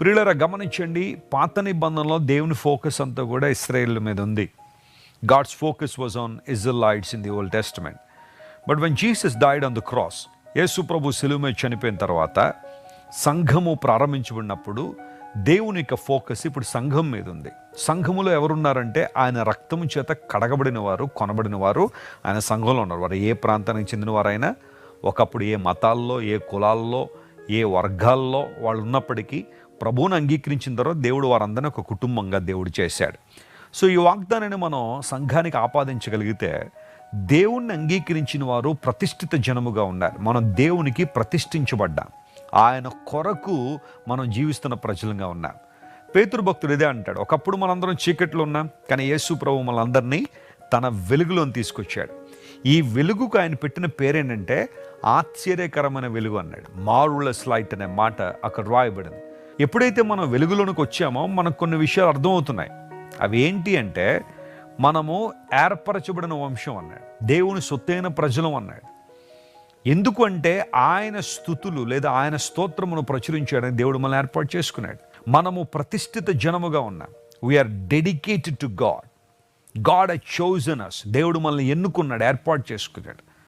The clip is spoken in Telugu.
ప్రియులర గమనించండి పాత నిబంధనలో దేవుని ఫోకస్ అంతా కూడా ఇస్రాయేల్ మీద ఉంది. God's focus was on Israelites in the old testament. But when Jesus died on the cross యేసు ప్రభు సిలువ చనిపోయిన తర్వాత సంఘము ప్రారంభించబడినప్పుడు దేవుని యొక్క ఫోకస్ ఇప్పుడు సంఘం మీద ఉంది. సంఘములో ఎవరున్నారంటే ఆయన రక్తము చేత కడగబడిన వారు కొనబడిన వారు ఆయన సంఘంలో ఉన్నారు. వారు ఏ ప్రాంతానికి చెందిన వారైనా ఒకప్పుడు ఏ మతాల్లో ఏ కులాల్లో ఏ వర్గాల్లో వాళ్ళు ఉన్నప్పటికీ ప్రభువుని అంగీకరించిన తర్వాత దేవుడు వారందరినీ ఒక కుటుంబంగా దేవుడు చేశాడు. సో ఈ వాగ్దానాన్ని మనం సంఘానికి ఆపాదించగలిగితే దేవుణ్ణి అంగీకరించిన వారు ప్రతిష్ఠిత జనముగా ఉన్నారు. మనం దేవునికి ప్రతిష్ఠించబడ్డాం. ఆయన కొరకు మనం జీవిస్తున్న ప్రజలుగా ఉన్నాం. పేతురు భక్తుడు ఇదే అంటాడు. ఒకప్పుడు మనందరం చీకట్లో ఉన్నాం కానీ యేసు ప్రభు మనందరినీ తన వెలుగులోని తీసుకొచ్చాడు. ఈ వెలుగుకు ఆయన పెట్టిన పేరేంటంటే ఆశ్చర్యకరమైన వెలుగు అన్నాడు. మారులస్ లైట్ అనే మాట అక్కడ రాయబడింది. ఎప్పుడైతే మనం వెలుగులోనికి వచ్చామో మనకు కొన్ని విషయాలు అర్థమవుతున్నాయి. అవి ఏంటి అంటే మనము ఏర్పరచబడిన వంశం అన్నాడు. దేవుని సొత్తైన ప్రజలం అన్నాడు. ఎందుకు అంటే ఆయన స్థుతులు లేదా ఆయన స్తోత్రమును ప్రచురించాడని దేవుడు మనల్ని ఏర్పాటు చేసుకున్నాడు. మనము ప్రతిష్ఠిత జనముగా ఉన్నాం. We are dedicated to God God a chosen us దేవుడు మనల్ని ఎన్నుకున్నాడు ఏర్పాటు చేసుకున్నాడు.